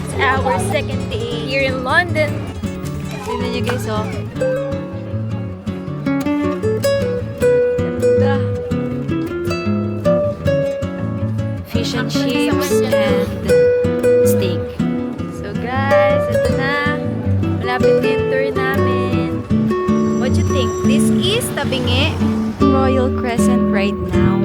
It's our second day here in London. Tignan niyo guys, oh. Ganda. Fish and chips and steak. So guys, ito na. Malapit yung tour namin. What you think? This is Tabingi Royal Crescent right now.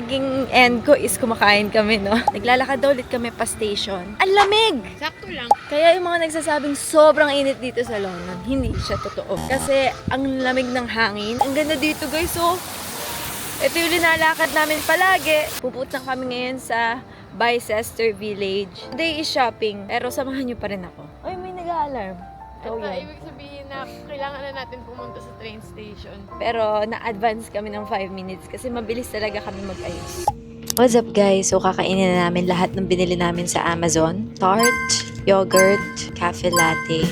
Laging end ko is kumakain kami, no? Naglalakad daw ulit kami pa station. Ang lamig! Sakto lang. Kaya yung mga nagsasabing sobrang init dito sa London, hindi siya totoo. Kasi ang lamig ng hangin. Ang ganda dito guys, oh. Ito yung linalakad namin palagi. Pupunta kami ngayon sa Bicester Village. Today is shopping, pero samahan niyo pa rin ako. Ay, may nag-alarm. Oh, yan. ibig sabihin na kailangan na natin pumunta sa train station. Pero na-advance kami ng 5 minutes kasi mabilis talaga kami mag-ayos. What's up guys? So kakainin na namin lahat ng binili namin sa Amazon. Tart, yogurt, cafe latte.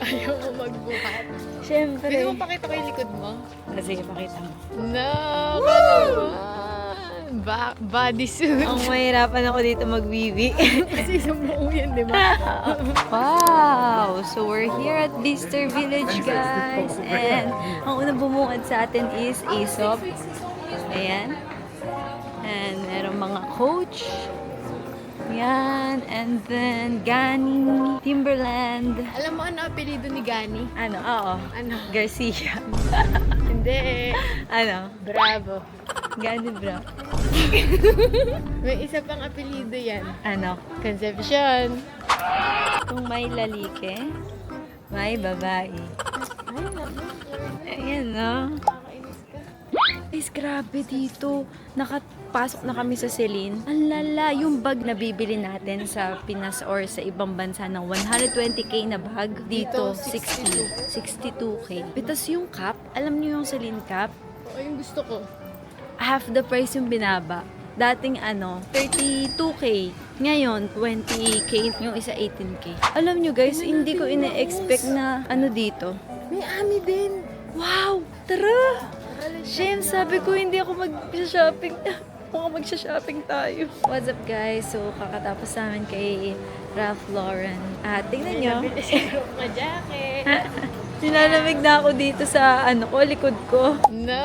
Ayaw mo magbuhat. Siyempre. Pwede mo pakita ko yung likod mo? Ah, Sige, pakita mo. No, ka naman. Ba bodysuit. Ang mahirapan ako dito magbibi. Kasi sumuong yan, di ba? wow! So, we're here at Bister Village, guys. And ang unang bumungad sa atin is Aesop. Ayan. And meron mga coach. Yan. And then, Gani, Timberland. Alam mo ano apelido ni Gani? Ano? Oo. Ano? Garcia. Hindi. ano? Bravo. Gani bro. May isa pang apelido yan. Ano? Concepcion. Kung may lalike, may babae. Ayan, no? Guys, grabe dito. Nakapasok na kami sa Celine. Ang lala, yung bag na bibili natin sa Pinas or sa ibang bansa ng 120k na bag. Dito, Dito, 60. 62k. Tapos yung cap, alam niyo yung Celine cap? Oo, yung gusto ko. half the price yung binaba. Dating ano, 32k. Ngayon, 20k. Yung isa 18k. Alam nyo guys, hindi ko ine-expect na ano dito. May ami din. Wow! Tara! Shem, sabi ko hindi ako mag-shopping. Mukhang mag-shopping tayo. What's up guys? So, kakatapos namin kay Ralph Lauren. At tingnan nyo, na jacket. nilalamig na ako dito sa ano ko, likod ko. No,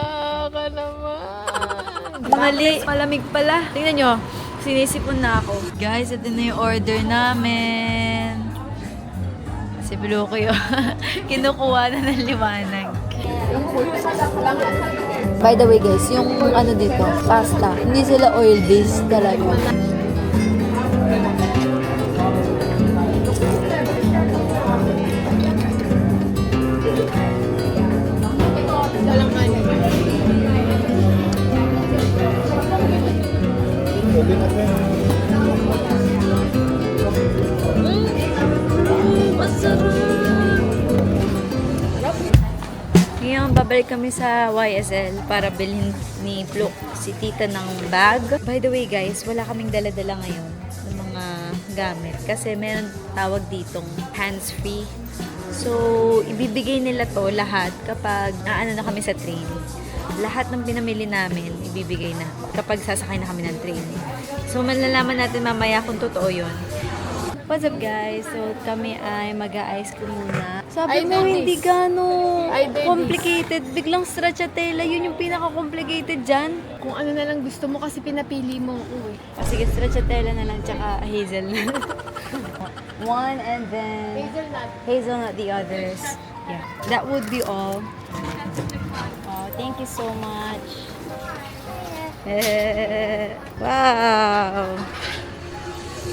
ka naman. Mali, malamig pala. Tingnan nyo, sinisipon na ako. Guys, ito na yung order namin. Si Bluko yun. Kinukuha na ng liwanag. By the way guys, yung ano dito, pasta, hindi sila oil-based talaga. Babalik kami sa YSL para bilhin ni Flo si tita ng bag. By the way guys, wala kaming dala-dala ngayon ng mga gamit kasi meron tawag ditong hands-free. So, ibibigay nila to lahat kapag naano na kami sa train. Lahat ng pinamili namin, ibibigay na kapag sasakay na kami ng train. So, malalaman natin mamaya kung totoo yon. What's up guys? So, kami ay mag-a-ice cream muna. Sabi mo, hindi gano Ay, Dennis. complicated. Biglang stracciatella, yun yung pinaka-complicated dyan. Kung ano na lang gusto mo kasi pinapili mo ako eh. O sige, stracciatella na lang, tsaka hazelnut. one and then Hazelnut. hazelnut the others. Yeah, that would be all. Oh, thank you so much. Wow!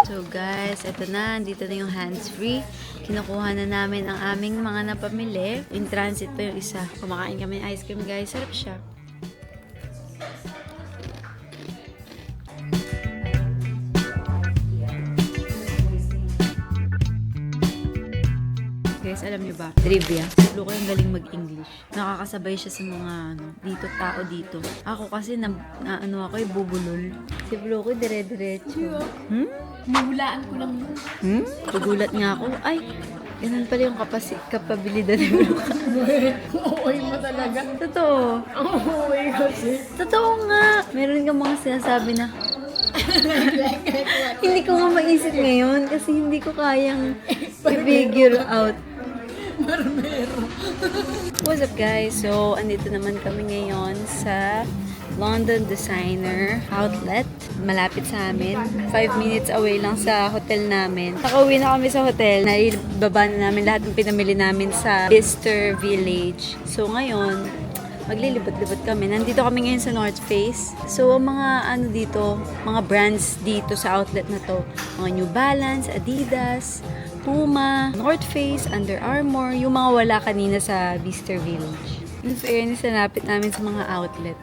So guys, eto na, dito na yung hands-free. Kinukuha na namin ang aming mga napamili. In transit pa yung isa. Kumakain kami ng ice cream guys. Sarap siya. Guys, alam niyo ba? Trivia. Luca yung galing mag-English. Nakakasabay siya sa mga ano, dito, tao dito. Ako kasi na, na ano ako, eh, bubulol. Si Luca dire-diretso. Hmm? Nahulaan ko lang yun. Hmm? Nagulat nga ako. Ay, ganun pala yung kapasi kapabilidad ni Luca. Uuwi mo talaga. Totoo. Uuwi kasi. Totoo nga. Meron kang mga sinasabi na, hindi ko nga maisip ngayon kasi hindi ko kayang i-figure out. What's up guys? So, andito naman kami ngayon sa London Designer Outlet. Malapit sa amin. 5 minutes away lang sa hotel namin. Nakauwi na kami sa hotel. Naibaba na namin lahat ng pinamili namin sa Bister Village. So, ngayon, maglilibot-libot kami. Nandito kami ngayon sa North Face. So, ang mga ano dito, mga brands dito sa outlet na to. Mga New Balance, Adidas, Puma, North Face, Under Armour, yung mga wala kanina sa Bister Village. In fairness, nanapit namin sa mga outlet.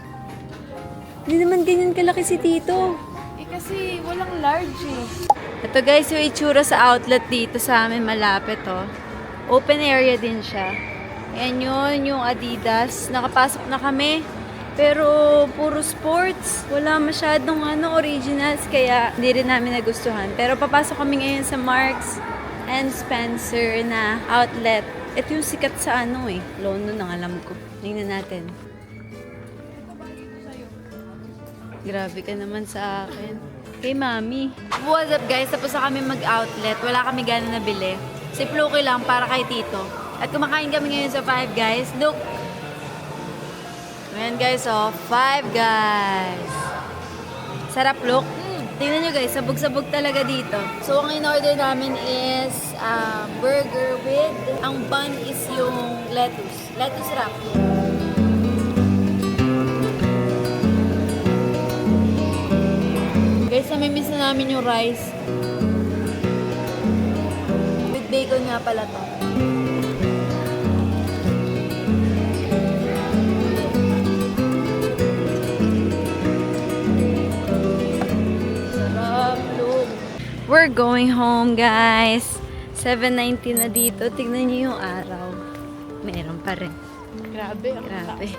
Hindi naman ganyan kalaki si Tito. Eh kasi walang large eh. Ito guys, yung itsura sa outlet dito sa amin malapit oh. Open area din siya. Ayan yun, yung Adidas. Nakapasok na kami. Pero puro sports. Wala masyadong ano, originals. Kaya hindi rin namin nagustuhan. Pero papasok kami ngayon sa Marks and Spencer na outlet. Ito yung sikat sa ano eh. London ang alam ko. Tingnan natin. Grabe ka naman sa akin. Kay mami. What's up guys? Tapos na kami mag-outlet. Wala kami gano'n nabili. Si Pluki lang para kay Tito. At kumakain kami ngayon sa Five Guys. Look! Ayan guys, oh. Five Guys. Sarap look. Tingnan nyo guys, sabog-sabog talaga dito. So, ang in-order namin is uh, burger with, ang bun is yung lettuce. Lettuce wrap. Guys, namimiss na namin yung rice. With bacon nga pala to. We're going home, guys. 7.19 na dito. Tignan niyo yung araw. Meron pa rin. Grabe. Ang Grabe.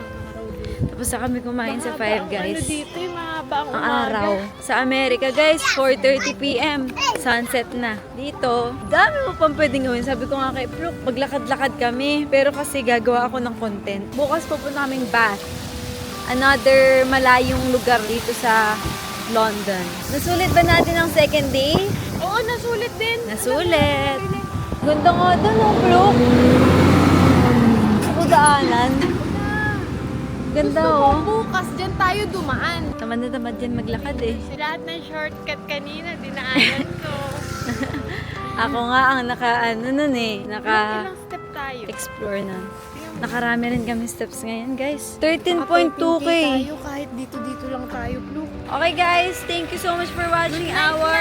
Tapos na kami kumain sa Mahaba Five ang Guys. Ano dito yung mahaba ang ang umaga. araw. Sa Amerika, guys, 4.30pm. Sunset na. Dito, dami mo pang pwedeng gawin. Sabi ko nga kay Pluk, maglakad-lakad kami. Pero kasi gagawa ako ng content. Bukas pupunta kaming Bath. Another malayong lugar dito sa London. Nasulit ba natin ang second day? Oo, nasulit din. Nasulit. Ganda nga doon, oh, Pluk. Sa kudaanan. Ganda, Gusto oh. bukas dyan tayo dumaan. Tamad na tamad yan maglakad eh. Si lahat ng shortcut kanina, dinaanan ko. Ako nga ang naka, ano nun eh, naka Ilang step tayo? explore na. Nakarami rin kami steps ngayon, guys. Ah, 13.2k. tayo kahit dito-dito lang tayo, Blue. Okay, guys. Thank you so much for watching our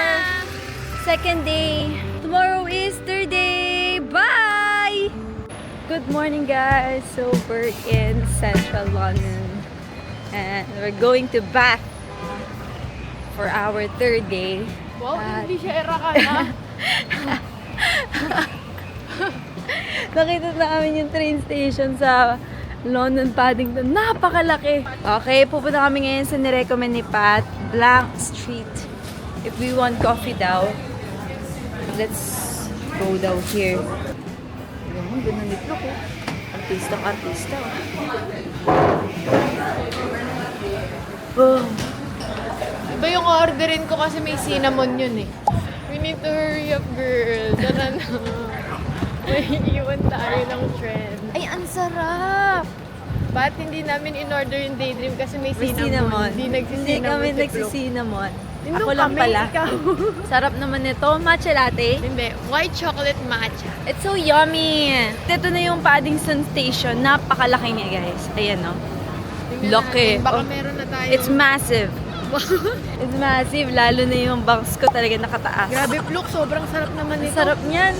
second day. Tomorrow is third day. Bye! Good morning, guys. So, we're in central London. And we're going to Bath for our third day. Wow, At- hindi siya era ka na. Nakita namin yung train station sa London Paddington. Napakalaki! Okay, pupunta kami ngayon sa nirecommend ni Pat, Blank Street. If we want coffee daw, let's go daw here. Alam mo, ganun nito ko. Artistang artista. Oh. Iba yung orderin ko kasi may cinnamon yun eh. We need to hurry up, girl. Tara na. May iwan tayo ng trend. Ay, ang sarap! Ba't hindi namin in-order yung daydream kasi may May cinnamon? cinnamon. Hindi Hindi nagsisinnamon kami si Flo. nagsisinnamon. Nandun Ako lang kami, pala. ikaw. Sarap naman nito. Matcha latte. Hindi, white chocolate matcha. It's so yummy! Ito na yung Paddington Station. Napakalaki niya, guys. Ayan, no? Tingnan Laki. natin, Baka Oh. meron na tayo. It's massive. It's massive. Lalo na yung bangs ko talaga nakataas. Grabe, Pluk, sobrang sarap naman Ang nito. sarap niyan.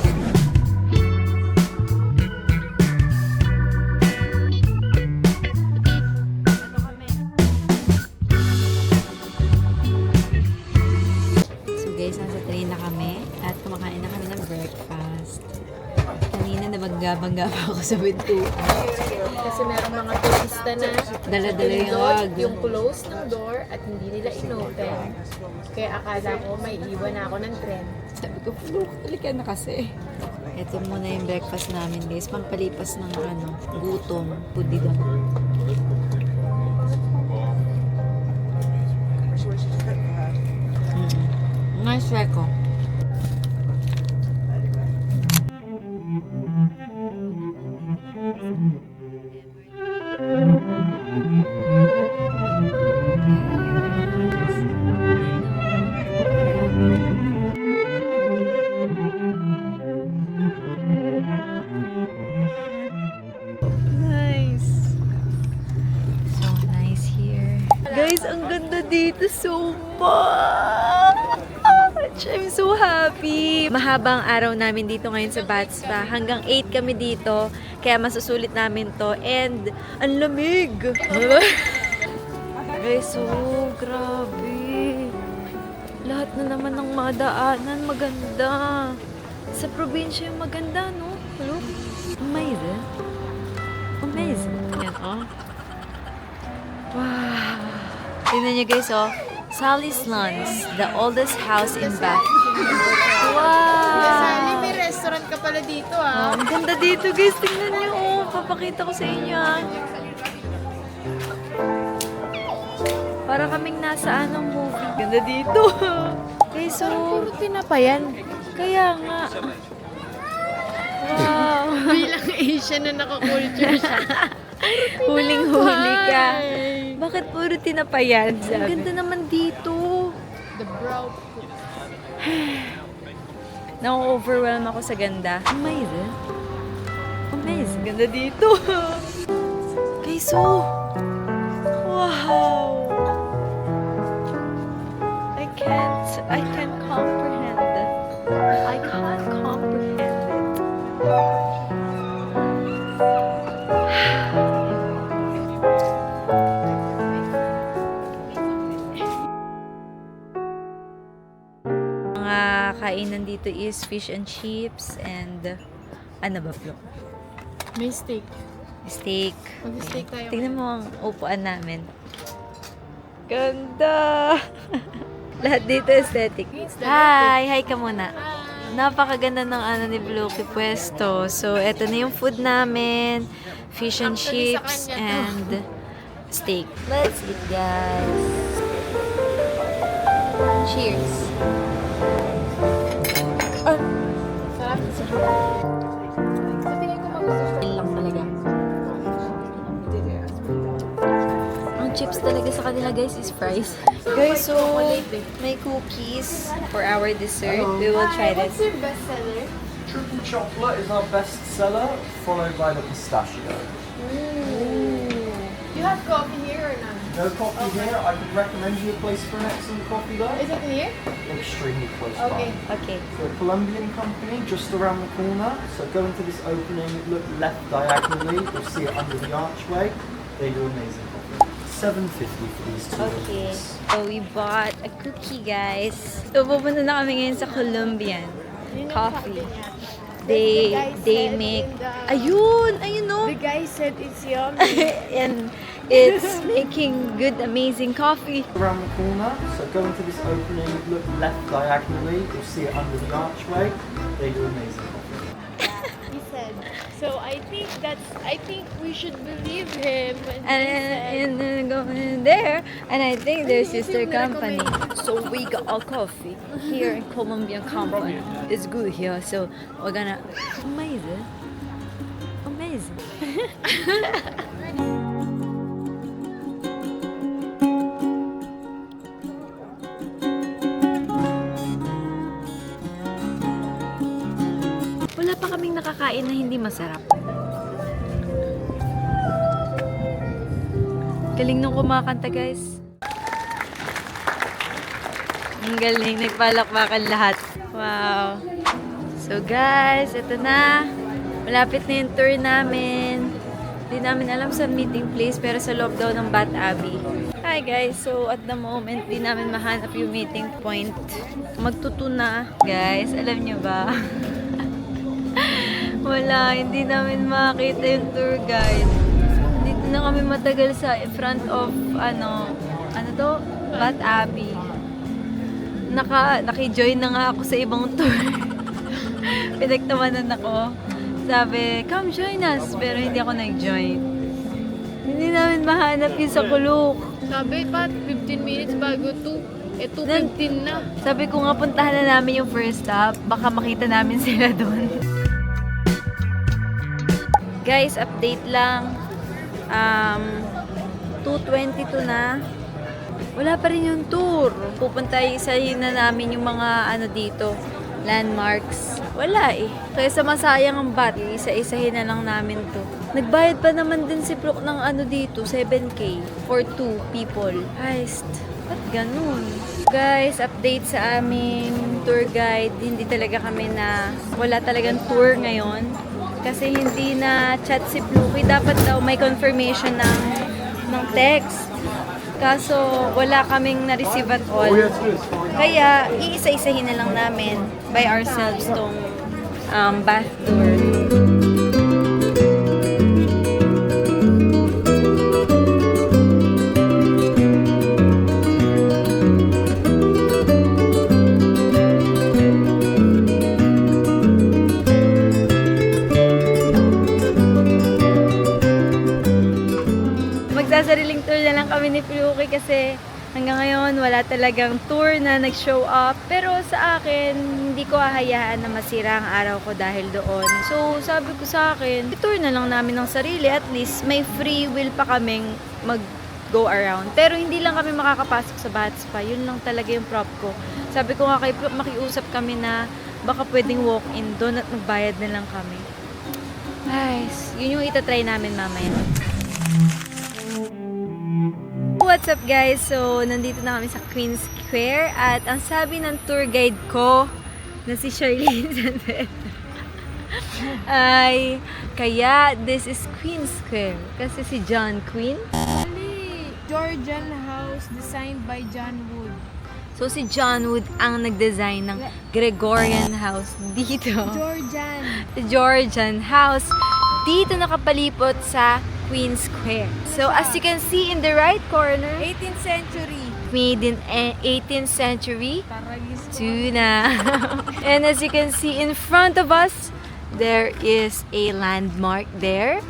Nabangga-bangga pa ako sa bintuan. Kasi meron mga turista na Dala-dala yung wag. yung close ng door at hindi nila inopen. Kaya akala ko may iwan ako ng tren. Sabi ko, Fluke, halika na kasi. Ito muna yung breakfast namin guys. Pampalipas ng ano, gutom. Pudido. Mm. Nice reco. Much. I'm so happy. Mahabang araw namin dito ngayon sa Bats Spa. Hanggang 8 kami dito. Kaya masusulit namin to. And ang lamig. Guys, so grabe. Lahat na naman ng mga daanan maganda. Sa probinsya yung maganda, no? Look. Amazing. Amazing. Yan, oh. Wow. Tingnan niyo guys, oh. Sally's Lawns, the oldest house in Bath. Sally, Wow! may restaurant ka pala dito Oh, ah. ang ganda dito guys. Tingnan niyo, oh. Papakita ko sa inyo, ah. Para kaming nasa anong movie. Ganda dito. guys, so... Puro tinapayan. Kaya nga. Wow. Bilang Asian na nakakulture siya. Huling-huli ka. Tinapay. Bakit puro tinapayan? Ang ganda naman dito. Na-overwhelm ako sa ganda. Amazing. Amazing. Ganda dito. Guys, so... Wow! I can't... I can't comprehend. I can't comprehend it. Kainan dito is fish and chips and ano ba, Flo? May steak. Steak. Mag-steak tayo. Tingnan mo ang upuan namin. Ganda! Lahat dito aesthetic. Hi! Hi ka muna. Hi. Napakaganda ng ano ni Bluky Pwesto. So, eto na yung food namin. Fish and Actually, chips and steak. Let's eat, guys. Cheers. Chips talaga sa kanila guys is fries. Guys, so may cookies for our dessert. We will try What's this. your best seller? Triple chocolate is our best seller, followed by the pistachio. You have coffee? No coffee here. I could recommend you a place for an excellent coffee though. Is it here? Extremely close Okay. by. Okay. So a Colombian company just around the corner. So go into this opening, look left diagonally, you'll see it under the archway. They do amazing coffee. Seven fifty for these two. Okay. cookies. So we bought a cookie guys. So pupunta na kami ngayon sa Colombian coffee. They they make ayun, ayun no. The guy said it's yummy. and it's making good amazing coffee. Around the corner. So go into this opening, look left diagonally, you'll see it under the archway. They do amazing coffee. he said. So I think that's. I think we should believe him. When And, and then go in there, and I think their sister think company. So we got our coffee here in Colombian company. It's good here, so we're gonna amazing, amazing. makakain na hindi masarap. Galing nung kumakanta, guys. Ang galing, nagpalakpakan lahat. Wow. So guys, ito na. Malapit na yung tour namin. Hindi namin alam sa meeting place, pero sa loob daw ng Bat Abbey. Hi guys, so at the moment, di namin mahanap yung meeting point. Magtuto na. Guys, alam nyo ba? Wala, hindi namin makita yung tour guide. Dito na kami matagal sa front of, ano, ano to? Bat Abbey. Naka, naki-join na nga ako sa ibang tour. Pinagtawanan ako. Sabi, come join us. Pero hindi ako nag-join. Hindi namin mahanap yung sa kulok. Sabi pa, 15 minutes bago 2. Eh, 2.15 na. Sabi ko nga, puntahan na namin yung first stop. Baka makita namin sila doon. Guys, update lang. Um, 2.22 na. Wala pa rin yung tour. Pupunta isa na namin yung mga ano dito, landmarks. Wala eh. Kaya sa masayang ang bat, isa-isahin na lang namin to. Nagbayad pa naman din si Plok ng ano dito, 7K for two people. Heist. Ba't ganun? Guys, update sa aming tour guide. Hindi talaga kami na, wala talagang tour ngayon. Kasi hindi na chat si Pluki. Dapat daw may confirmation ng, ng text. Kaso, wala kaming na-receive at all. Kaya, iisa-isahin na lang namin by ourselves tong um, bath tour. Kasi hanggang ngayon wala talagang tour na nag-show up. Pero sa akin, hindi ko hahayaan na masira ang araw ko dahil doon. So, sabi ko sa akin, tour na lang namin ng sarili. At least, may free will pa kaming mag go around. Pero hindi lang kami makakapasok sa Bat Spa. Yun lang talaga yung prop ko. Sabi ko nga kay makiusap kami na baka pwedeng walk-in doon at magbayad na lang kami. Guys, yun yung itatry namin mamaya. What's up guys? So, nandito na kami sa Queen Square at ang sabi ng tour guide ko na si Charlene Sanfet ay kaya this is Queen Square kasi si John Queen. Ali, Georgian house designed by John Wood. So si John Wood ang nag-design ng Gregorian house dito. Georgian. Georgian house dito nakapalipot sa Queen Square. So as you can see in the right corner, 18th century. made in eh, 18th century Taragis tuna. and as you can see in front of us, there is a landmark there.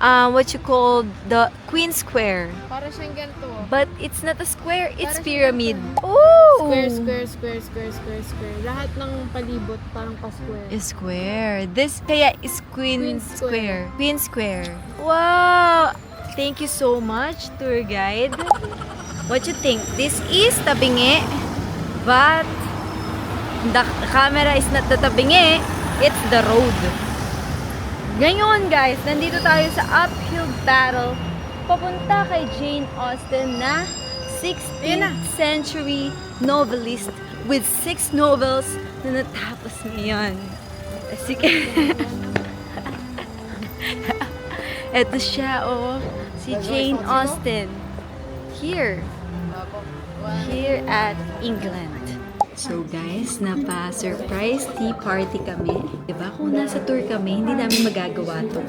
Um, what you call the Queen Square. Para siyang ganito. But it's not a square, it's Para pyramid. Oh! Square, square, square, square, square, square. Lahat ng palibot parang pa-square. Square. This kaya is Queen, Queen Square. Square. Queen Square. Wow! Thank you so much, tour guide. What you think? This is tabingi, but the camera is not the tabingi, it's the road. Ngayon guys, nandito tayo sa uphill battle papunta kay Jane Austen na 16th century novelist with six novels na natapos ngayon. Sige. Ito siya, oh. Si Jane Austen. Here. Here at England. So guys, napa-surprise tea party kami. Diba? Kung nasa tour kami, hindi namin magagawa to.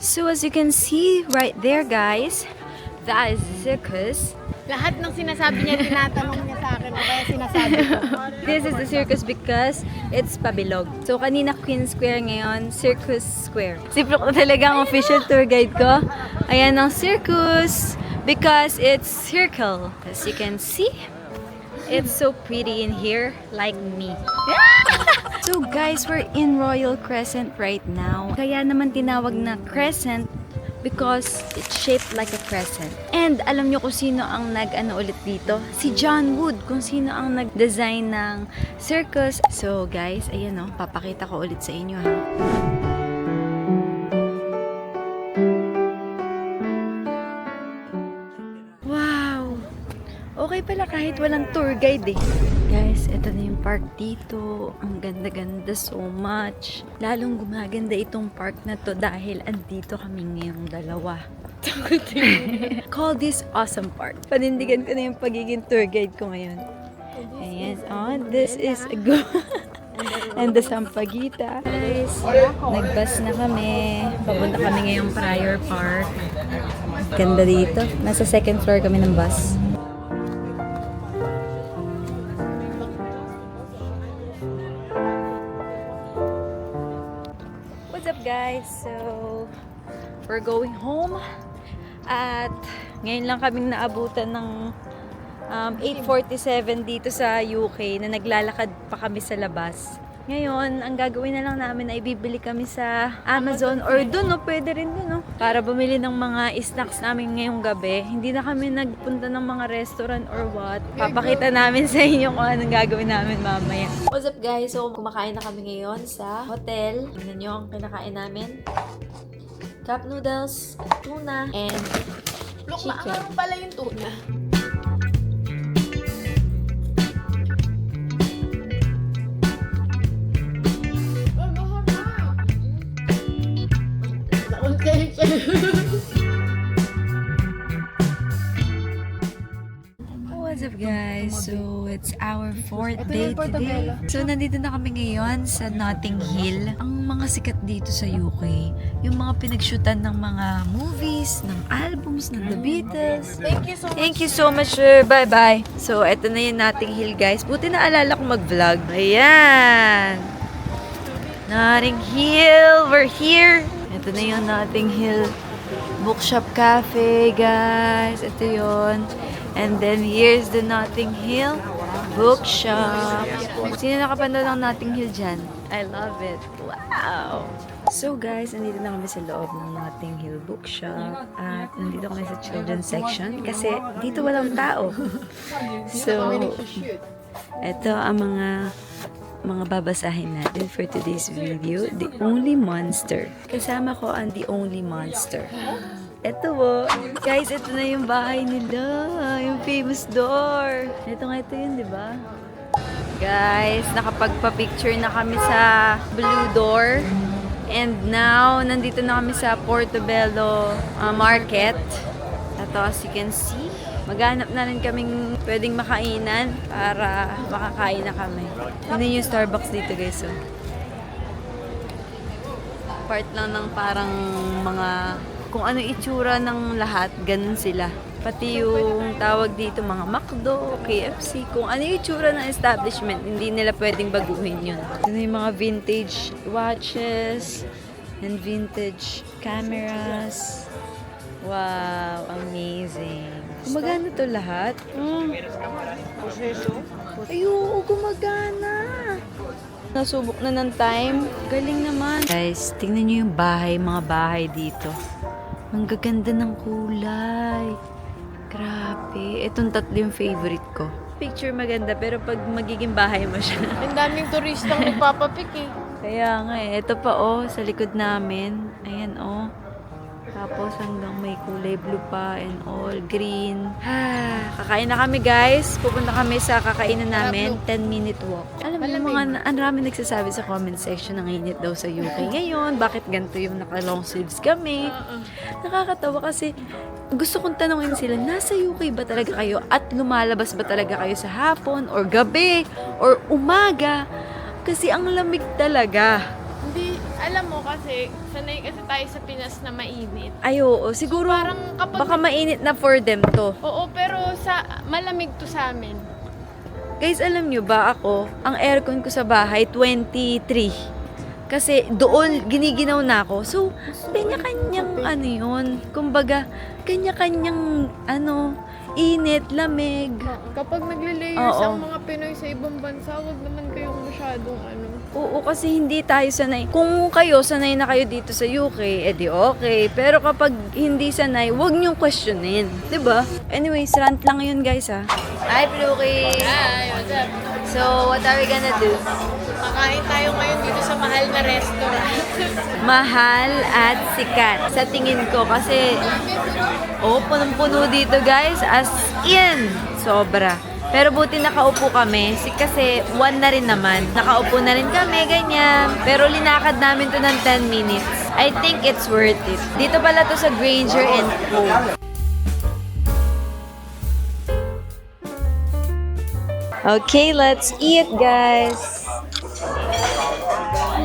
So as you can see right there guys, that is the circus. Lahat ng sinasabi niya, tinatanong niya sa akin, o kaya sinasabi ko. This is the circus because it's pabilog. So, kanina Queen Square ngayon, Circus Square. Si na talaga ang official tour guide ko. Ayan ang circus because it's circle. As you can see, it's so pretty in here, like me. so guys, we're in Royal Crescent right now. Kaya naman tinawag na Crescent because it's shaped like a crescent. And alam nyo kung sino ang nag-ano ulit dito? Si John Wood, kung sino ang nag-design ng circus. So guys, ayan o, papakita ko ulit sa inyo ha. Pala kahit walang tour guide eh. Guys, ito na yung park dito. Ang ganda-ganda so much. Lalong gumaganda itong park na to dahil andito kami ngayong dalawa. Call this awesome park. Panindigan ko na yung pagiging tour guide ko ngayon. Ayan. Oh, this is a go. And the Sampaguita. Guys, nagbus na kami. Papunta kami ngayong Prior Park. Ganda dito. Nasa second floor kami ng bus. Guys? So, we're going home. At ngayon lang kaming naabutan ng um, 8.47 dito sa UK na naglalakad pa kami sa labas. Ngayon, ang gagawin na lang namin ay bibili kami sa Amazon or dun, no? Pwede rin dun, no? Para bumili ng mga snacks namin ngayong gabi. Hindi na kami nagpunta ng mga restaurant or what. Papakita namin sa inyo kung anong gagawin namin mamaya. What's up guys? So, kumakain na kami ngayon sa hotel. Tingnan nyo ang kinakain namin. Cup noodles, tuna, and Look, Chicken. maangarong pala yung tuna. What's up guys? So, it's our fourth day today. So, nandito na kami ngayon sa Notting Hill. Ang mga sikat dito sa UK, yung mga pinagshootan ng mga movies, ng albums, ng The Beatles. Thank you so much. Thank you so much, sir. Bye-bye. So, eto na yung Notting Hill, guys. Buti na alala ko mag-vlog. Ayan. Notting Hill. We're here. Ito na yung Notting Hill Bookshop Cafe, guys. Ito yon. And then, here's the Notting Hill Bookshop. Sino nakapanood ng Notting Hill dyan? I love it. Wow! So guys, nandito na kami sa loob ng Notting Hill Bookshop at nandito kami sa children's section kasi dito walang tao. So, ito ang mga mga babasahin natin for today's video. The Only Monster. Kasama ko ang The Only Monster. Ito po. Guys, ito na yung bahay nila. Yung famous door. Ito nga ito yun, di ba? Guys, nakapagpa-picture na kami sa Blue Door. And now, nandito na kami sa Portobello uh, Market. Ito, as you can see, maghanap na rin kaming pwedeng makainan para makakain na kami. Ano yung Starbucks dito, guys? Oh. Part lang ng parang mga kung ano itsura ng lahat, ganun sila. Pati yung tawag dito mga McDo, KFC, kung ano yung itsura ng establishment, hindi nila pwedeng baguhin yun. Yun yung mga vintage watches and vintage cameras. Wow, amazing. Gumagana to lahat? Mm. Ay, oo, gumagana. Nasubok na ng time. Galing naman. Guys, tingnan nyo yung bahay, mga bahay dito. Ang gaganda ng kulay. Grabe. Itong tatlo yung favorite ko. Picture maganda, pero pag magiging bahay mo siya. Ang daming turistang nagpapapik eh. Kaya nga eh, ito pa oh, sa likod namin. Ayan oh. Tapos hanggang may kulay blue pa and all green. Ah, kakain na kami guys. Pupunta kami sa kakainan namin. 10 minute walk. Alam mo, yung mga, ang dami nagsasabi sa comment section ng init daw sa UK ngayon. Bakit ganito yung naka long sleeves kami? Nakakatawa kasi gusto kong tanongin sila, nasa UK ba talaga kayo at lumalabas ba talaga kayo sa hapon or gabi or umaga? Kasi ang lamig talaga. Alam mo kasi, sanay kasi tayo sa Pinas na mainit. Ay, oo. Siguro, Parang kapag- baka mainit na for them to. Oo, pero sa malamig to sa amin. Guys, alam nyo ba ako, ang aircon ko sa bahay, 23. Kasi doon, giniginaw na ako. So, kanya-kanyang ano yun. Kumbaga, kanya-kanyang ano, init, lamig. Kapag nagle-layers Oo. ang mga Pinoy sa ibang bansa, wag naman kayong masyadong ano. Oo, kasi hindi tayo sanay. Kung kayo, sanay na kayo dito sa UK, edi okay. Pero kapag hindi sanay, huwag niyong questionin. 'Di ba? Anyways, rant lang yun guys ha. Hi, Pluki! Hi, what's up? So, what are we gonna do? Kakain tayo ngayon dito sa mahal na restaurant. Mahal at sikat. Sa tingin ko kasi, oh, punong-puno dito guys. As in, sobra. Pero buti nakaupo kami si- kasi one na rin naman. Nakaupo na rin kami, ganyan. Pero linakad namin to ng 10 minutes. I think it's worth it. Dito pala to sa Granger and Co. Okay, let's eat, guys.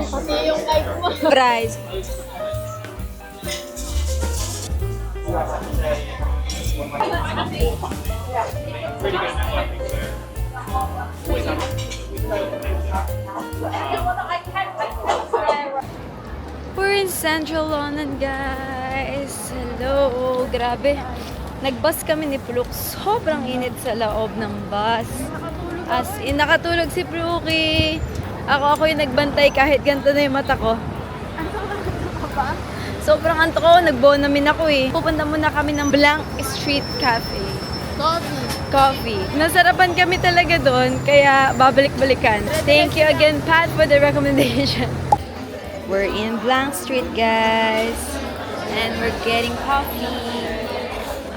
Pati We're in Central London, guys. Hello. Grabe. Nag-bus kami ni Pluk. Sobrang init sa loob ng bus. As in, nakatulog si Pluki. Ako, ako yung nagbantay kahit ganito na yung mata ko. Sobrang antok ko. Nag-bonamin ako eh. Pupunta muna kami ng Blank Street Cafe. Coffee. Coffee. Nasarapan kami talaga doon, kaya babalik-balikan. Thank you again, Pat, for the recommendation. We're in Blank Street, guys. And we're getting coffee.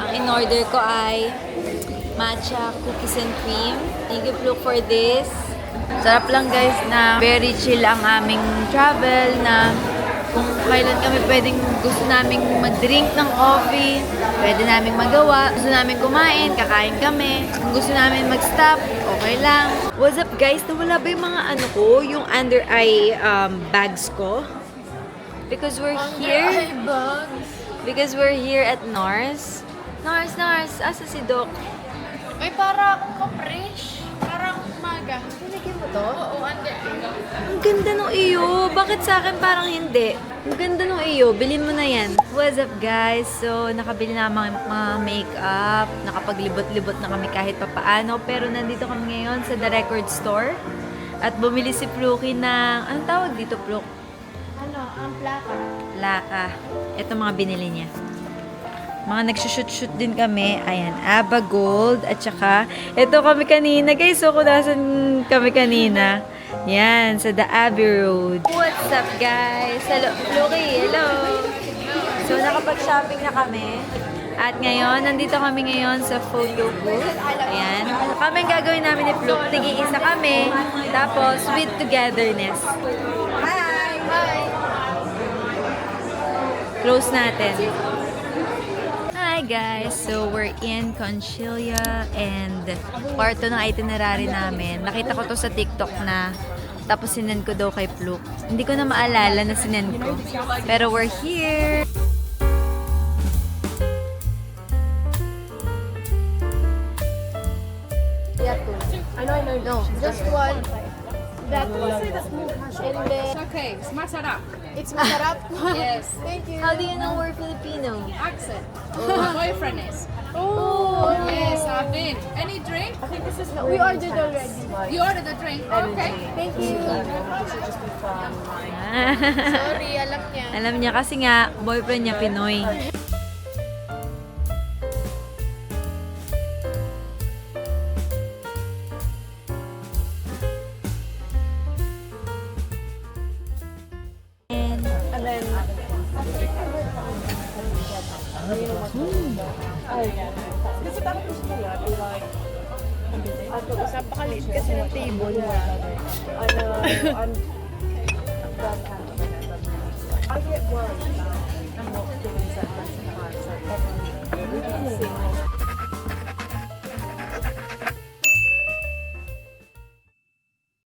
Ang in-order ko ay matcha cookies and cream. Thank you, Fluke, for this. Sarap lang, guys, na very chill ang aming travel na kung kailan kami pwedeng gusto naming mag-drink ng coffee, pwede naming magawa. Gusto namin kumain, kakain kami. Kung gusto namin mag-stop, okay lang. What's up guys? Nawala ba yung mga ano ko, yung under eye um, bags ko? Because we're here. bags. Because we're here at NARS. NARS, NARS, asa si Doc? Ay, para akong ka-fresh. Parang umaga. Nilagyan mo to? Oo, under Ang ganda ng iyo. Bakit sa akin parang hindi? Ang ganda ng iyo. Bilhin mo na yan. What's up guys? So, nakabili na mga, mga makeup. Nakapaglibot-libot na kami kahit papaano. Pero nandito kami ngayon sa The Record Store. At bumili si Pluki ng... Anong tawag dito, Pluk? Ano, ang plaka. Laka. Ito mga binili niya. Mga nagsushoot-shoot din kami. Ayan, Aba Gold. At saka, ito kami kanina. Guys, so kung nasan kami kanina. Yan, sa The Abbey Road. What's up, guys? Hello, Luki, hello. So, nakapag-shopping na kami. At ngayon, nandito kami ngayon sa photo booth. Ayan. Kami ang gagawin namin ni Fluke. Tig-iisa kami. Tapos, with togetherness. Hi! Hi! Close natin. Guys! So we're in Conchilia and kwarto ng itinerary namin. Nakita ko to sa TikTok na tapos sinend ko daw kay Fluke. Hindi ko na maalala na sinend ko. Pero we're here! Ano, ano, no. Just one. That. And then, Okay, masarap. it's masarap. Yes. Thank you. How do you know we're Filipino? Accent. My boyfriend is. Oh, Yes, I've been. Any drink? we ordered already. You ordered the drink. Okay. Thank you. Sorry, alam niya. Alam niya kasi nga, boyfriend niya Pinoy.